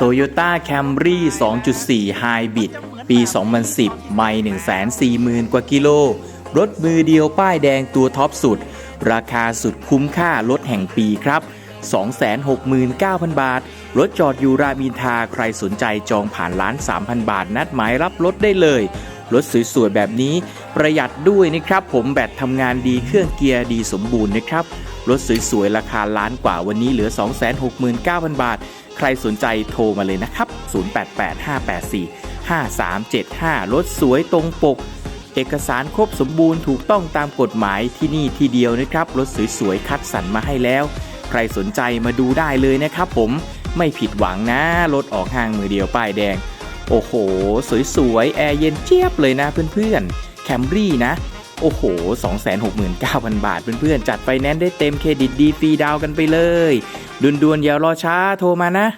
Toyota Camry 2.4 Hybrid ปี 2010 ไม่ 140,000 กว่ากิโล รถมือเดียวป้ายแดงตัวท็อปสุด ราคาสุดคุ้มค่ารถแห่งปีครับ 269,000 บาท รถจอดอยู่รามินทาใครสนใจจองผ่านล้าน 3,000 บาท นัดหมายรับรถได้เลย รถสวยๆแบบนี้ประหยัดด้วยนะครับ ผมแบตทำงานดีเครื่องเกียร์ดีสมบูรณ์นะครับรถสวยๆราคาล้านกว่าวันนี้เหลือ 269,000 บาท ใครสนใจโทรมาเลยนะครับ 0885845375 รถสวยตรงปก เอกสารครบสมบูรณ์ถูกต้องตามกฎหมายที่นี่ที่เดียวนะครับ รถสวยๆคัดสรรมาให้แล้ว ใครสนใจมาดูได้เลยนะครับผมไม่ผิดหวังนะ รถออกห้างมือเดียวป้ายแดง โอ้โห สวยๆ แอร์เย็นเจี๊ยบเลยนะเพื่อนๆ แคมรี่นะ โอ้โห 269,000 บาทเพื่อนๆ จัดไฟแนนซ์ได้เต็มเครดิตดีฟรีดาวกันไปเลยด่วนๆอย่ารอช้าโทรมานะ